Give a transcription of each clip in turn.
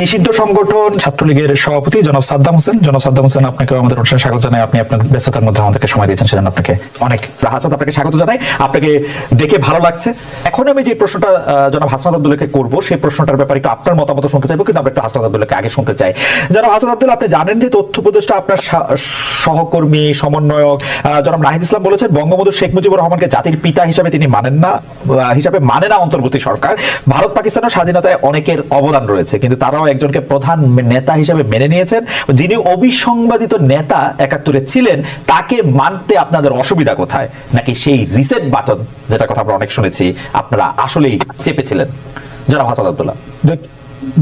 নিষিদ্ধ সংগঠন ছাত্রলীগের সভাপতি জনাব সাদ্দাম হোসেন। জনাব সাদ্দাম হোসেন আপনাকে আমাদের অনুষ্ঠানে স্বাগত জানাই। আপনি আপনার ব্যস্ততার মধ্যে আমাদেরকে সময় দিয়েছেন, সেজন্য আপনাকে অনেক হাসান আপনাকে স্বাগত জানাই। আপনাকে দেখে ভালো লাগছে। এখন আমি যে প্রশ্নটা জনাব হাসনাত আব্দুল্লাহকে করব, সেই প্রশ্নটার ব্যাপারে একটু আপনার মতামত শুনতে চাইব, কিন্তু আমরা একটু হাসনাত আব্দুল্লাহকে আগে শুনতে চাই। জনাব হাসান আব্দুল্লাহ, আপনি জানেন যে তথ্য উপদেষ্টা আপনার সহকর্মী, সমন্বয়ক জনাব নাহিদ ইসলাম বলেছেন, বঙ্গবন্ধু শেখ মুজিবুর রহমানকে জাতির পিতা হিসাবে তিনি মানেন না হিসাবে মানে না অন্তর্বর্তী সরকার। ভারত পাকিস্তানের স্বাধীনতায় অনেকের অবদান রয়েছে, কিন্তু তারাও একজনকে প্রধান নেতা হিসেবে মেনে নিয়েছেন। যিনি অবিসংবাদিত নেতা একাত্তরে ছিলেন, তাকে মানতে আপনাদের অসুবিধা কোথায়? নাকি সেই রিসেট বাটন যেটা কথা আমরা অনেক শুনেছি, আপনারা আসলেই চেপেছিলেন? জনাব হাসান আব্দুল্লাহ।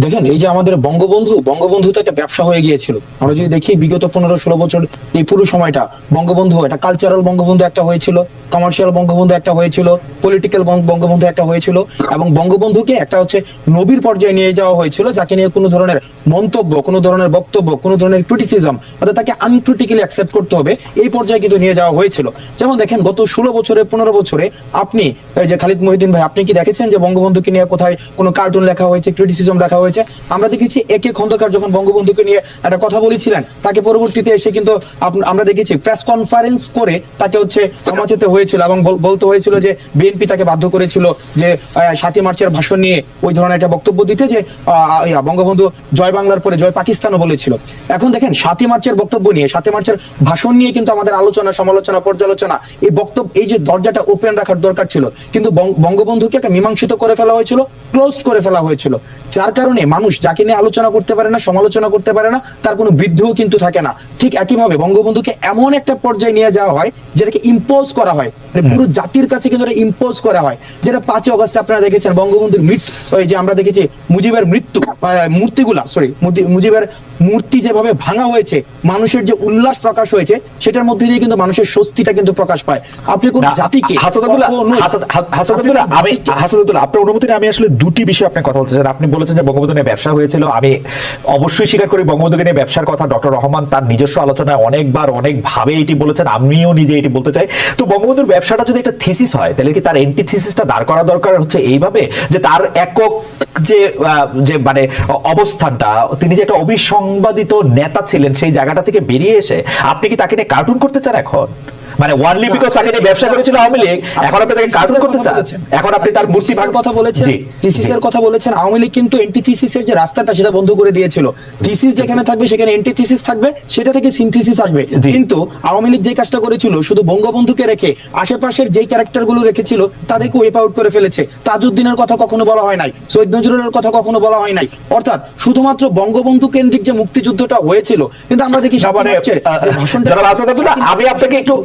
দেখেন, এই যে আমাদের বঙ্গবন্ধু বঙ্গবন্ধু তো একটা ব্যবসা হয়ে গিয়েছিল। আমরা যদি দেখি, বিগত পনেরো ষোলো বছর, এই পুরো সময়টা বঙ্গবন্ধু, একটা কালচারাল বঙ্গবন্ধু একটা হয়েছিল কমার্শিয়াল বঙ্গবন্ধু একটা হয়েছিল পলিটিক্যাল বঙ্গবন্ধু একটা হয়েছিল, এবং বঙ্গবন্ধুকে একটা হচ্ছে নবীর পর্যায়ে নিয়ে যাওয়া হয়েছিল, যাকে নিয়ে কোনো ধরনের মন্তব্য, কোনো ধরনের বক্তব্য, কোনো ধরনের ক্রিটিসিজম অর্থাৎ তাকে আনক্রিটিক্যালি অ্যাকসেপ্ট করতে হবে, এই পর্যায়ে কিন্তু নিয়ে যাওয়া হয়েছিল। যেমন দেখেন, গত ষোলো বছরে, পনেরো বছরে আপনি যে খালিদ মহিউদ্দিন ভাই, আপনি কি দেখেছেন যে বঙ্গবন্ধুকে নিয়ে কোথায় কোনো কার্টুন লেখা হয়েছে ক্রিটিসিজম লেখা হয়েছে। আমরা দেখেছি একে খন্দকার যখন বঙ্গবন্ধুকে নিয়ে একটা কথা বলেছিলেন, তাকে পরবর্তীতে এসে কিন্তু আমরা দেখেছি প্রেস কনফারেন্স করে তাকে হচ্ছে ক্ষমা চেতে হয়েছিল এবং বলতে হয়েছিল যে বিএনপি তাকে বাধ্য করেছিল যে সাতই মার্চের ভাষণ নিয়ে ওই ধরনের একটা বক্তব্য দিতে যে বঙ্গবন্ধু জয় বাংলার পরে জয় পাকিস্তানও বলেছিল। এখন দেখেন, সাতই মার্চের বক্তব্য নিয়ে, সাতই মার্চের ভাষণ নিয়ে কিন্তু আমাদের আলোচনা, সমালোচনা, পর্যালোচনা, এই বক্তব্য, এই যে দরজাটা ওপেন রাখার দরকার ছিল, কিন্তু বঙ্গবন্ধুকে একটা মীমাংসিত করে ফেলা হয়েছিল। ক্লোজ করে ফেলা হয়েছিল। যার কারণে মানুষ যাকে নিয়ে আলোচনা করতে পারে না সমালোচনা করতে পারে না তার কোনো বৃদ্ধিও কিন্তু থাকে না। ঠিক একইভাবে বঙ্গবন্ধুকে এমন একটা পর্যায়ে নিয়ে যাওয়া হয় যেটাকে ইম্পোজ করা হয়। মানে পুরো জাতির কাছে কিন্তু এটা ইম্পোজ করা হয়। যেটা পাঁচই অগস্টে আপনারা দেখেছেন বঙ্গবন্ধুর মৃত্যু ওই যে আমরা দেখেছি মুজিবের মৃত্যু মূর্তিগুলা সরি মুজিবের মূর্তি যেভাবে ভাঙা হয়েছে মানুষের যে উল্লাস প্রকাশ হয়েছে সেটার মধ্যে দিয়ে কিন্তু মানুষের স্বস্তিটা কিন্তু প্রকাশ পায়। আপনি কোন জাতিকে হাসানুল্লাহ, কখনোই- হাসান- হা- হাসানুল্লাহ, আপনি কোন আমি হাসানুল্লাহ, আপনার অনুমতি আমি আসলে দুটি বিষয়ে আপনি কথা বলতে চান আপনি বলেছেন যে বঙ্গবন্ধু নিয়ে ব্যবসা হয়েছিল। আমি অবশ্যই স্বীকার করি বঙ্গবন্ধুকে নিয়ে ব্যবসার কথা ডক্টর রহমান তার নিজস্ব আলোচনায় অনেকবার অনেক ভাবে এটি বলেছেন। আমিও নিজে এটি বলতে চাই। তো বঙ্গবন্ধুর ব্যবসাটা যদি একটা থিসিস হয়, তাহলে কি তার এন্টি থিসিসটা দাঁড় করা দরকার হচ্ছে এইভাবে? যে তার একক যে যে মানে অবস্থানটা, তিনি যে একটা অবিসংবাদিত নেতা ছিলেন সেই জায়গাটা থেকে বেরিয়ে এসে আপনি কি তাকে নিয়ে কার্টুন করতে চান এখন? মানে ওয়ানলি বিকজ তাকে নিয়ে ব্যবসা করেছিল আওয়ামী লীগ এখন আপনি তাকে কার্টুন করতে চান। এখন আপনি তার মূর্তি থিসিসের কথা বলেছেন? জি, থিসিসের জি। কথা বলেছেন আওয়ামী লীগ কিন্তু এন্টি থিসিসের যে রাস্তাটা সেটা বন্ধ করে দিয়েছিল। থিসিস যেখানে থাকবে সেখানে এন্টি থিসিস থাকবে সেটা থেকে সিনথিসিস আসবে। কিন্তু আওয়ামী লীগ যে কাজটা করেছিল শুধু বঙ্গবন্ধুকে রেখে আশেপাশের যেই ক্যারেক্টারগুলো রেখেছিল তাদেরকে ওয়েপ আউট করে ফেলেছে। তাজউদ্দিনের কথা কখনো বলা হয় নাই সৈয়দ নজরুলের কথা কখনো বলা হয় নাই। অর্থাৎ শুধুমাত্র বঙ্গবন্ধু কেন্দ্রিক যে মুক্তিযুদ্ধটা হয়েছিল কিন্তু আমরা দেখি মানে, যে ভাষণটা- আমি আপনাকে একটু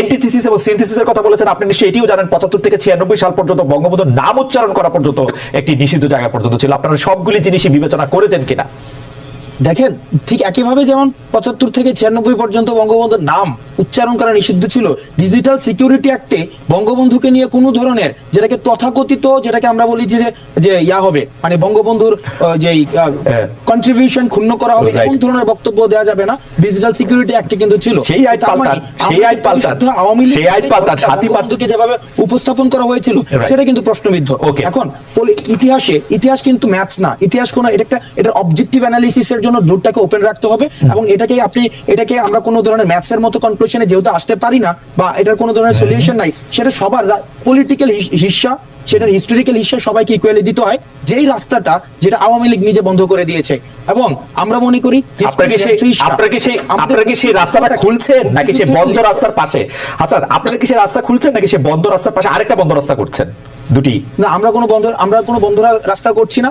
এন্টিথিসিস এবং সিনথিসিসের কথা বলেছেন। আপনি নিশ্চয়ই এটিও জানেন, পঁচাত্তর থেকে ছিয়ানব্বই সাল পর্যন্ত বঙ্গবন্ধু নাম উচ্চারণ করা পর্যন্ত একটি নিষিদ্ধ জায়গা পর্যন্ত ছিল। আপনারা সবগুলি জিনিসই বিবেচনা করেছেন কিনা? দেখেন ঠিক একইভাবে যেমন পঁচাত্তর থেকে ছিয়ানব্বই পর্যন্ত বঙ্গবন্ধুর নাম উচ্চারণ করা নিষিদ্ধ ছিল ডিজিটাল সিকিউরিটি অ্যাক্টে বঙ্গবন্ধুকে নিয়ে কোনো ধরনের যেটাকে তথাকথিত যেটাকে আমরা বলি যে যে ইয়া হবে মানে বঙ্গবন্ধুর যে হ্যাঁ। কন্ট্রিবিউশন ক্ষুণ্ণ করা হবে. কোন ধরনের বক্তব্য দেওয়া যাবে না ডিজিটাল সিকিউরিটি অ্যাক্টে কিন্তু ছিল। সেই আইন মানে পাল্টান, সেই আইন পাল্টান, আওয়ামী লীগ সেই আইন পাল্টান, সাতই মার্চ- যেভাবে উপস্থাপন করা হয়েছিল সেটা কিন্তু প্রশ্নবিদ্ধ। এখন ইতিহাসে ইতিহাস কিন্তু ম্যাথস না ইতিহাস কোনো এটা একটা এটা অবজেক্টিভ অ্যানালিসিসের জন্য ডোরটাকে ওপেন রাখতে হবে এবং এটাকে আপনি এটাকে আমরা কোনো ধরনের ম্যাথসের মতো কনক্লুশনে যেহেতু আসতে পারি না বা এটার কোনো ধরনের সলিউশন নাই সেটা সবার পলিটিক্যাল হিস্সা সেটার হিস্টোরিক্যাল হিস্সা সবাইকে ইকুয়ালি দিতে হয়। যেই রাস্তাটা যেটা আওয়ামী লীগ নিজে বন্ধ করে দিয়েছে। এবং আমরা মনে করি আপনারা কি সেই রাস্তাটা খুলছেন নাকি সেই বন্ধ রাস্তার পাশে? আচ্ছা আপনারা কি সেই রাস্তা খুলছেন নাকি সেই বন্ধ রাস্তার পাশে আরেকটা বন্ধ রাস্তা করছেন? দুটি। না আমরা কোনো বন্ধ আমরা কোনো বন্ধ রাস্তা করছি না।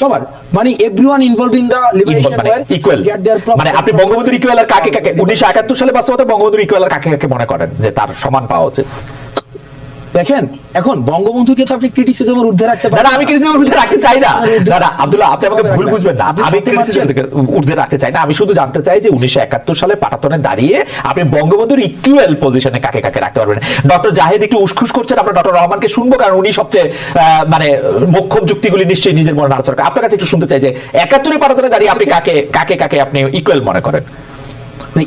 সবার। মানে everyone involve in the liberation equal মানে আপনি বঙ্গবন্ধুর ইকুয়াল আর কাকে কাকে? উনিশশো একাত্তর সালে বাস্তবতা বঙ্গবন্ধুর ইকুয়াল আর কাকে কাকে মনে করেন? যে তার সমান পাওয়া উচিত। দেখেন এখন বঙ্গবন্ধুকে তো আপনি ক্রিটিসিজমের ঊর্ধ্বে রাখতে পারেন আমি ক্রিটিসিজমের ঊর্ধ্বে রাখতে চাই না। না আব্দুল্লাহ আপনি আমাকে ভুল বুঝবেন না। আমি মানছেন? ক্রিটিসিজমের ঊর্ধ্বে রাখতে চাই না। আমি শুধু জানতে চাই যে উনিশশো একাত্তর সালে পাটাতনে দাঁড়িয়ে আপনি বঙ্গবন্ধুর ইকুয়াল পজিশনে কাকে কাকে রাখতে পারবেন? ডক্টর জাহেদ একটু উসখুস করছেন আমরা ডক্টর রহমানকে শুনব কারণ উনি সবচেয়ে আহ, মানে মোক্ষম যুক্তিগুলি নিশ্চয়ই নিজের মনে নাড়াচড়া। আপনার কাছে একটু শুনতে চাই যে একাত্তরের পাটাতনে দাঁড়িয়ে আপনি কাকে কাকে কাকে আপনি ইকুয়াল মনে করেন?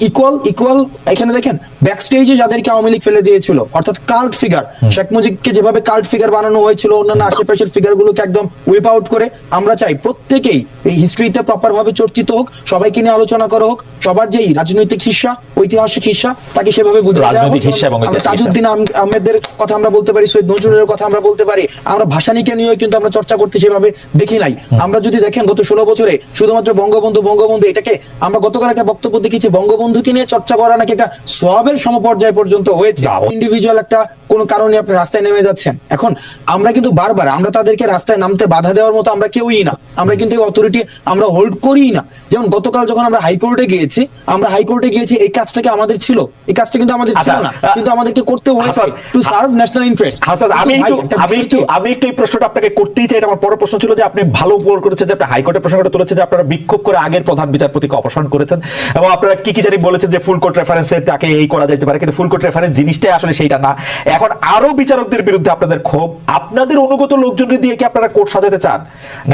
ইকুয়াল ইকুয়াল এখানে দেখেন ব্যাক স্টেজে যাদেরকে আওয়ামী লীগ ফেলে দিয়েছিল অর্থাৎ কাল্ট ফিগার শেখ মুজিবকে যেভাবে কাল্ট ফিগার বানানো হয়েছিল অন্যান্য আশেপাশের ফিগার গুলোকে একদম উইপ আউট করে আমরা চাই প্রত্যেকেই এই হিস্ট্রিতে প্রপার ভাবে চর্চিত হোক সবাইকে নিয়ে আলোচনা করা হোক সবার যেই রাজনৈতিক হিস্সা ঐতিহাসিক হিস্সা তাকে সেভাবে। রাজনৈতিক হিস্সা এবং তাজউদ্দিন আহমেদের কথা আমরা বলতে পারি সৈয়দ নজরুলের কথা আমরা বলতে পারি। আমরা ভাষানিকে নিয়েও কিন্তু আমরা চর্চা করতে সেভাবে দেখি নাই। আমরা যদি দেখেন গত ষোলো বছরে শুধুমাত্র বঙ্গবন্ধু বঙ্গবন্ধু এটাকে আমরা গতকাল একটা বক্তব্য দেখেছি বঙ্গবন্ধুকে নিয়ে চর্চা করা নাকি একটা সবের সমপর্যায় পর্যন্ত হয়েছে। ইন্ডিভিজুয়াল একটা কোন কারণে আপনি রাস্তায় নেমে যাচ্ছেন। এখন আমরা কিন্তু বারবার আমরা তাদেরকে রাস্তায় নামতে বাধা দেওয়ার মতো আমরা কেউই না। আমরা কিন্তু অথরিটি আমরা হোল্ড করি না। যেমন গতকাল যখন আমরা হাইকোর্টে গিয়েছি আমরা হাইকোর্টে গিয়েছি এই কাজটা কি আমাদের ছিল। এই কাজটা কিন্তু আমাদের ছিল আচ্ছা, না। কিন্তু আমাদেরকে করতে হয়েছে to serve national interest Hasan আমি একটু আমি একটু আমি একটু এই প্রশ্নটা আপনাকে করতেই চাই। আমার পরের প্রশ্ন ছিল যে আপনি ভালো উপর করেছেন যে আপনি হাইকোর্টের প্রসঙ্গটা তুলেছেন যে আপনারা বিক্ষোভ করে আগের প্রধান বিচারপতিকে অপসারণ করেছেন। এবং আপনারা কি কি জানি বলেছেন যে ফুল কোর্ট রেফারেন্সে তাকে এই করা যেতে পারে কিন্তু ফুল কোর্ট রেফারেন্স জিনিসটাই আসলে সেইটা না। এখন আরও বিচারকদের বিরুদ্ধে আপনাদের ক্ষোভ। আপনাদের অনুগত লোকজনের দিয়ে কি আপনারা কোর্ট সাজাতে চান?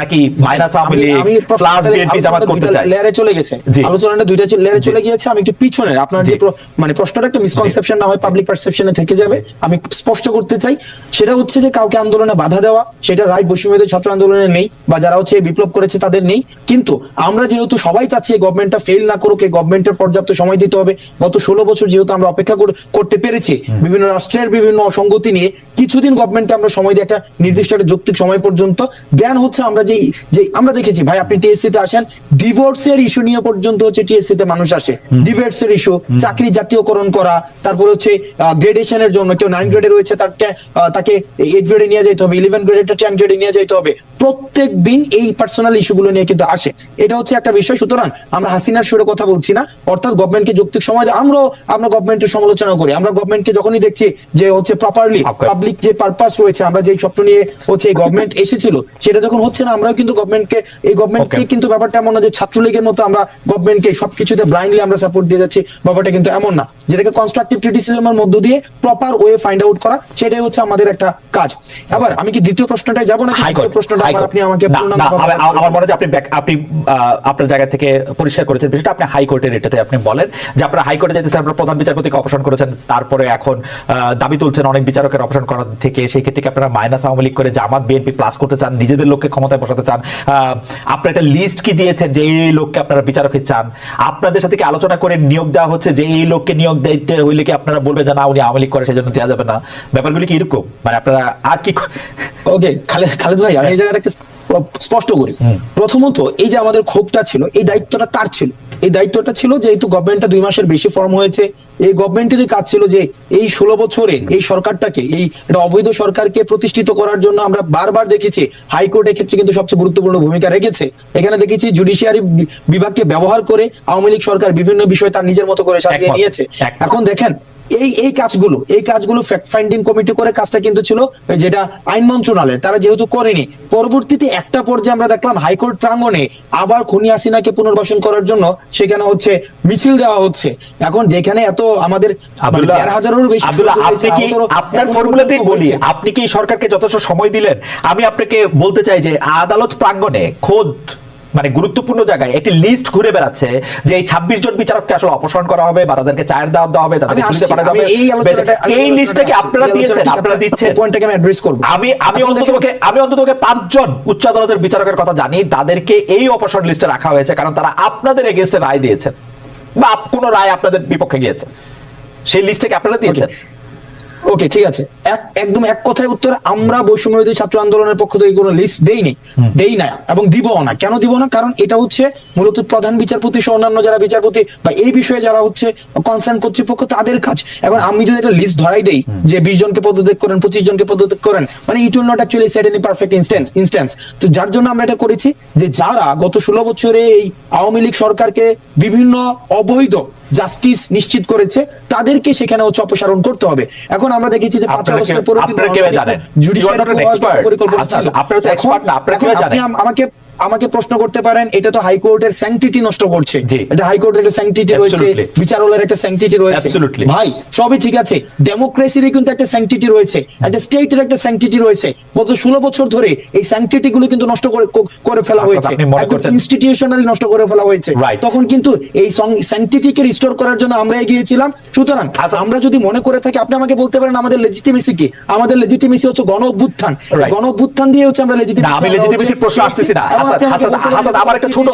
নাকি minus Awami League plus BNP Jamaat করতে চায়? লেয়ারে চলে গেছে। আলোচনাটা দুইটা লেয়ারে চলে গিয়েছে আমি একটু পিছনের আপনার যে মানে প্রশ্নটা একটা মিসকনসেপশন না হয় পাবলিক পারসেপশনে থেকে যাবে। আমি স্পষ্ট করতে চাই সেটা হচ্ছে যে কাউকে আন্দোলনে বাধা দেওয়া সেটা রায় বৈষম্যদের ছাত্র আন্দোলনে নেই বা যারা হচ্ছে বিপ্লব করেছে তাদের নেই। কিন্তু আমরা যেহেতু সবাই চাচ্ছি এই গভর্নমেন্টটা ফেল না করুক এই গভর্নমেন্টের পর্যাপ্ত সময় দিতে হবে গত ষোলো বছর যেহেতু আমরা অপেক্ষা করতে পেরেছি বিভিন্ন রাষ্ট্রের বিভিন্ন অসঙ্গতি নিয়ে কিছুদিন গভর্নমেন্টকে আমরা সময় দিই একটা নির্দিষ্ট একটা যৌক্তিক সময় পর্যন্ত। জ্ঞান হচ্ছে আমরা যে যে আমরা দেখেছি ভাই আপনি টিএসসি তে আসেন ডিভোর্সের ইস্যু নিয়ে পর্যন্ত হচ্ছে টিএসসি তে মানুষ আসে। ডিভোর্সের ইস্যু চাকরি জাতীয়করণ করা তারপর হচ্ছে গ্রেডেশনের জন্য কেউ নাইন গ্রেডে রয়েছে আহ, তাকে এইট গ্রেডে নিয়ে যেতে হবে ইলেভেন গ্রেডেটা টেন গ্রেডে নিয়ে যেতে হবে। প্রত্যেক দিন এই পার্সোনাল ইস্যুগুলো নিয়ে কিন্তু আসে। এটা হচ্ছে একটা বিষয় সুতরাং আমরা হাসিনার সুরে কথা বলছি না অর্থাৎ গভর্নমেন্টকে যৌক্তিক সময় আমরাও আমরা গভর্নমেন্টের সমালোচনা করি। আমরা গভর্নমেন্টকে যখনই দেখছি যে হচ্ছে প্রপারলি Okay. পাবলিক যে পারপাস রয়েছে আমরা যে স্বপ্ন নিয়ে হচ্ছে এই গভর্নমেন্ট এসেছিল সেটা যখন হচ্ছে না আমরাও কিন্তু গভর্নমেন্টকে এই গভর্নমেন্টকে. কিন্তু ব্যাপারটা এমন না যে ছাত্রলীগের মতো আমরা গভর্নমেন্টকে সবকিছুতে ব্লাইন্ডলি আমরা সাপোর্ট দিয়ে যাচ্ছি ব্যাপারটা কিন্তু এমন না। যেটাকে কনস্ট্রাকটিভ ক্রিটিসিজমের মধ্য দিয়ে প্রপার ওয়ে ফাইন্ড আউট করা সেটাই হচ্ছে আমাদের একটা কাজ। এবার আমি কি দ্বিতীয় প্রশ্নটাই যাব না দ্বিতীয় প্রশ্নটা হাইকোর্ট। আপনি আমাকে আমার- মনে হয় আপনি আপনি আপনার জায়গা থেকে পরিষ্কার করেছেন বিষয়টা আপনি হাইকোর্টের এটাতে আপনি বলেন যে আপনারা হাইকোর্টে যেতেছেন আপনারা প্রধান বিচারপতিকে অপসারণ করেছেন তারপরে এখন দাবি তুলছেন অনেক বিচারকের অপসারণ করার থেকে সেই ক্ষেত্রে আপনারা মাইনাস আওয়ামী লীগ করে জামাত বিএনপি প্লাস করতে চান নিজেদের লোককে ক্ষমতায় বসাতে চান? আপনারা একটা লিস্ট কি দিয়েছেন যে এই লোককে আপনারা বিচারকে চান? আপনাদের সাথে কি আলোচনা করে নিয়োগ দেওয়া হচ্ছে যে এই লোককে নিয়োগ দিতে হইলে কি আপনারা বলবেন যে না উনি আওয়ামী লীগ করে সেই জন্য দেওয়া যাবে না? ব্যাপারগুলি কি এরকম? মানে আপনারা আর কি ওকে খালেদ ভাই আমি এই জায়গাটাকে স্পষ্ট করি। প্রথমত এই যে আমাদের ক্ষোভটা ছিল এই দায়িত্বটা কার ছিল? এই দায়িত্বটা ছিল যেহেতু গভর্নমেন্টটা দুই মাসের বেশি ফর্ম হয়েছে এই গভর্নমেন্টেরই কাজ ছিল যে এই ষোলো বছরে এই সরকারটাকে এই একটা অবৈধ সরকারকে প্রতিষ্ঠিত করার জন্য আমরা বারবার দেখেছি হাইকোর্ট ক্ষেত্রে কিন্তু সবচেয়ে গুরুত্বপূর্ণ ভূমিকা রেখেছে। এখানে দেখেছি জুডিশিয়ারি বিভাগকে ব্যবহার করে আওয়ামী লীগ সরকার বিভিন্ন বিষয় তার নিজের মতো করে সাজিয়ে নিয়েছে। এখন দেখেন এই এই কাজগুলো এই কাজগুলো ফ্যাক্ট ফাইন্ডিং কমিটি করে কাজটা কিন্তু ছিল যেটা আইন মন্ত্রণালয়ের তারা যেহেতু করেনি। পরবর্তীতে একটা পর্যায়ে আমরা দেখলাম হাইকোর্ট প্রাঙ্গণে আবার খুনি হাসিনাকে পুনর্বাসন করার জন্য সেখানে হচ্ছে মিছিল দেওয়া হচ্ছে। এখন যেখানে এত আমাদের মানে হাজারেরও বেশি আপনি কি আপনার ফর্মুলাতেই বলি আপনি কি সরকারকে যথেষ্ট সময় দিলেন? আমি আপনাকে বলতে চাই যে আদালত প্রাঙ্গণে খোদ মানে গুরুত্বপূর্ণ জায়গায় একটি লিস্ট ঘুরে বেড়াচ্ছে যে এই ছাব্বিশ জন বিচারককে আসলে অপসারণ করা হবে বা তাদেরকে চায়ের দাওয়াত দেওয়া হবে তাদেরকে ছুটিতে আমি হবে। এই আলোচনাটা আমি এই এই লিস্টটা কি আলোচনাটা- আপনারা দিয়েছেন আপনারা দিচ্ছেন। পয়েন্টটাকে আমি অ্যাড্রেস করব। আমি আমি অন্ততপক্ষে আমি অন্ততপক্ষে পাঁচজন উচ্চ আদালতের বিচারকের কথা জানি তাদেরকে এই অপসারণ লিস্টে রাখা হয়েছে কারণ তারা আপনাদের এগেনস্টে রায় দিয়েছেন। বা কোনো রায় আপনাদের বিপক্ষে গিয়েছে। সেই লিস্টে আপনারা দিয়েছেন। ওকে ঠিক আছে। এক- একদম এক কথায় উত্তর আমরা বৈষম্য ছাত্র আন্দোলনের পক্ষ থেকে কোনো লিস্ট দেইনি দেই না এবং দিবও না। কেন দিব না? কারণ এটা হচ্ছে মূলত প্রধান বিচারপতি সহ অন্যান্য যারা বিচারপতি বা এই বিষয়ে যারা হচ্ছে কনসার্ন কর্তৃপক্ষ তাদের কাজ। এখন আমি যদি একটা লিস্ট ধরাই দেই যে বিশ জনকে পদত্যাগ করেন পঁচিশ জনকে পদত্যাগ করেন মানে it will not actually set any perfect instance instance তো যার জন্য আমরা এটা করেছি যে যারা গত ষোলো বছরে এই আওয়ামী লীগ সরকারকে বিভিন্ন অবৈধ জাস্টিস নিশ্চিত করেছে তাদেরকে সেখানে হচ্ছে অপসারণ করতে হবে। এখন আমরা দেখেছি যে পাঁচ আপনারা আগস্টের কে- পরে আপনারা কীভাবে জানেন? আচ্ছা, আপনারা তো এক্সপার্ট না, আপনারা কেউ জানেন? আমাকে আমাকে প্রশ্ন করতে পারেন এটা তো হাইকোর্টের স্যাংটিটি নষ্ট করছে। এটা হাইকোর্টের একটা স্যাংটিটি রয়েছে বিচারালয়ের একটা স্যাংটিটি রয়েছে। ভাই সবই ঠিক আছে ডেমোক্রেসিরই কিন্তু একটা স্যাংটিটি রয়েছে একটা স্টেটের একটা স্যাংটিটি রয়েছে। গত ষোলো বছর ধরে এই স্যাংটিটি গুলো কিন্তু নষ্ট করে ফেলা আচ্ছা, হয়েছে। ইনস্টিটিউশনালি নষ্ট করে ফেলা হয়েছে। তখন কিন্তু এই স্যাংটিটিকে রিস্টোর করার জন্য আমরা এগিয়েছিলাম। সুতরাং আচ্ছা। আমরা যদি মনে করে থাকি আপনি আমাকে বলতে পারেন আমাদের লেজিটিমেসি কি আমাদের লেজিটিমেসি হচ্ছে গণ অভ্যুত্থান গণ অভ্যুত্থান দিয়ে হচ্ছে আমরা লেজিটিমেসি আমি লেজিটিমেসির প্রশ্ন আসতেছি না। আমার একটা ছোট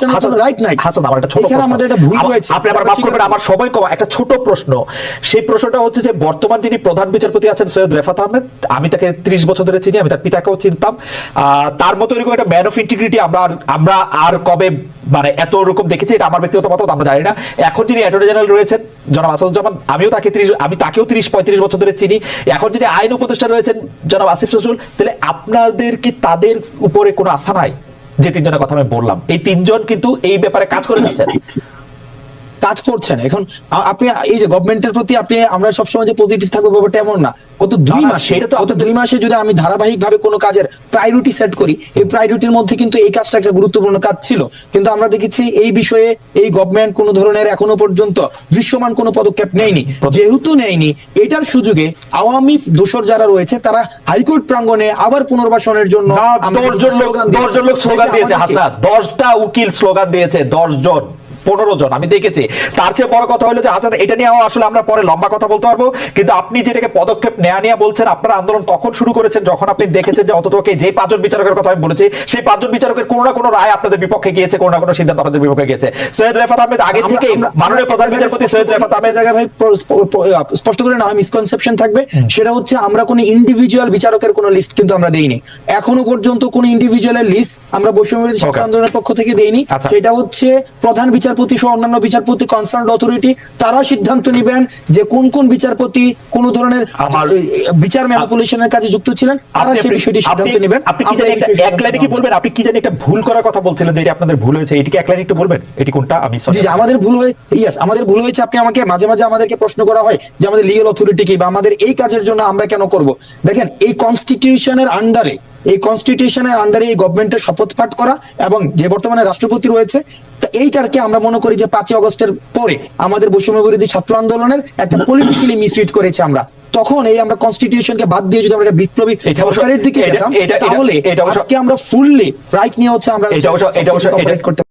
রাইট নাই হাসান আমার একটা ছোট আমাদের একটা ভুল হয়েছে। আপনি আবার মাফ করবেন আমার সময় কম একটা ছোট প্রশ্ন। সেই প্রশ্নটা হচ্ছে যে বর্তমান যিনি প্রধান বিচারপতি আছেন সৈয়দ রেফাত আহমেদ আমি তাকে 30 বছর ধরে চিনি আমি তার পিতাকেও চিনতাম। তার মতো এরকম একটা ম্যান অফ ইন্টিগ্রিটি আমরা আমরা আর কবে মানে এত রকম দেখেছি এটা আমার ব্যক্তিগত মত আমরা জানি না। এখন যিনি অ্যাটর্নি জেনারেল রয়েছেন জনাব আসাদুজ্জামান আমিও তাকে 30 আমি তাকেও 30 35 বছর ধরে চিনি। এখন যিনি আইন উপদেষ্টা রয়েছেন জনাব আসিফ নজরুল তাহলে আপনাদের কি তাদের উপরে কোনো আস্থা নাই? যে তিনজনের কথা আমি বললাম। এই তিনজন কিন্তু এই ব্যাপারে কাজ করে যাচ্ছেন। কাজ করছেন। এখন আপনি এই যে গভর্নমেন্টের প্রতি আপনি আমরা সবসময় যে পজিটিভ থাকব ব্যাপারটা এমন না। গত দুই না, না, মাসে গত দুই মাসে যদি আমি ধারাবাহিক ভাবে কোনো কাজের প্রায়োরিটি সেট করি এই প্রায়োরিটির মধ্যে কিন্তু এই কাজটা একটা গুরুত্বপূর্ণ কাজ ছিল। কিন্তু আমরা দেখেছি এই বিষয়ে এই গভর্নমেন্ট কোনো ধরনের এখনও পর্যন্ত দৃশ্যমান কোনো পদক্ষেপ নেয়নি। যেহেতু নেয়নি এটার সুযোগে আওয়ামী দোসর যারা রয়েছে তারা হাইকোর্ট প্রাঙ্গণে আবার পুনর্বাসনের জন্য আমরা দশ জন লোক স্লোগান দিয়েছি। দশটা উকিল স্লোগান দিয়েছে দশ জন পনেরো জন আমি দেখেছি। তার চেয়ে বড় কথা হলো যে হাসান এটা নিয়েও আসলে আমরা পরে লম্বা কথা বলতে পারব। কিন্তু আপনি যেটাকে পদক্ষেপ নেওয়া নিয়ে বলছেন আপনার আন্দোলন তখন শুরু করেছেন? যখন আপনি দেখেছেন যে অন্ততকে যে পাঁচজন বিচারকের কথা আমি বলেছি সেই পাঁচজন বিচারকের কোনো না কোনো রায় আপনাদের বিপক্ষে গিয়েছে কোনো না কোনো সিদ্ধান্ত আপনাদের বিপক্ষে গিয়েছে। সৈয়দ রেফাত আহমেদ আগে থেকে মাননীয় প্রধান বিচারপতি সৈয়দ রেফাত আহমেদ জায়গায় ভাই স্পষ্ট করে না মিসকনসেপশন থাকবে। সেটা হচ্ছে আমরা কোনো ইন্ডিভিজুয়াল বিচারকের কোনো লিস্ট কিন্তু আমরা দেইনি। এখনও পর্যন্ত কোন ইন্ডিভিজুয়ালের লিস্ট আমরা বৈষম্য আন্দোলনের পক্ষ থেকে দেইনি। আচ্ছা। সেটা হচ্ছে প্রধান বিচারপতি সহ অন্যান্য বিচারপতি কনসার্ন অথরিটি তারা সিদ্ধান্ত নেবেন যে কোন কোন বিচারপতি কোন ধরনের বিচার ম্যানিপুলেশনের কাজে যুক্ত ছিলেন তারা সেই বিষয়টি সিদ্ধান্ত নেবেন। আপনি কি আমরা জানি একটা এক লাইনে কি বলবেন? আপনি কি জানি একটা ভুল করার কথা বলছিলেন যে এটা আপনাদের ভুল হয়েছে? এটিকে এক লাইনে একটু বলবেন? এটি কোনটা? আমি জি আমাদের ভুল হয়ে ইয়েস আমাদের ভুল হয়েছে। আপনি আমাকে মাঝে মাঝে আমাদেরকে প্রশ্ন করা হয় যে আমাদের লিগ্যাল অথরিটি কি বা আমাদের এই কাজের জন্য আমরা কেন করব? দেখেন এই কনস্টিটিউশনের আন্ডারে এই কনস্টিটিউশনের আন্ডারে এই গভর্নমেন্টের শপথ পাঠ করা এবং যে বর্তমানে রাষ্ট্রপতি রয়েছে তা এইটারকে আমরা মনে করি যে পাঁচই অগস্টের পরে আমাদের বৈষম্য বিরোধী ছাত্র আন্দোলনের একটা পলিটিক্যালি মিসরিড করেছে আমরা। তখন এই আমরা কনস্টিটিউশনকে বাদ দিয়ে যদি আমরা একটা বিপ্লবী সরকারের দিকে যেতাম তাহলে আজকে আমরা ফুললি রাইট নিয়ে হচ্ছে আমরা এটা অবশ্য এটা অবশ্য এটা করতে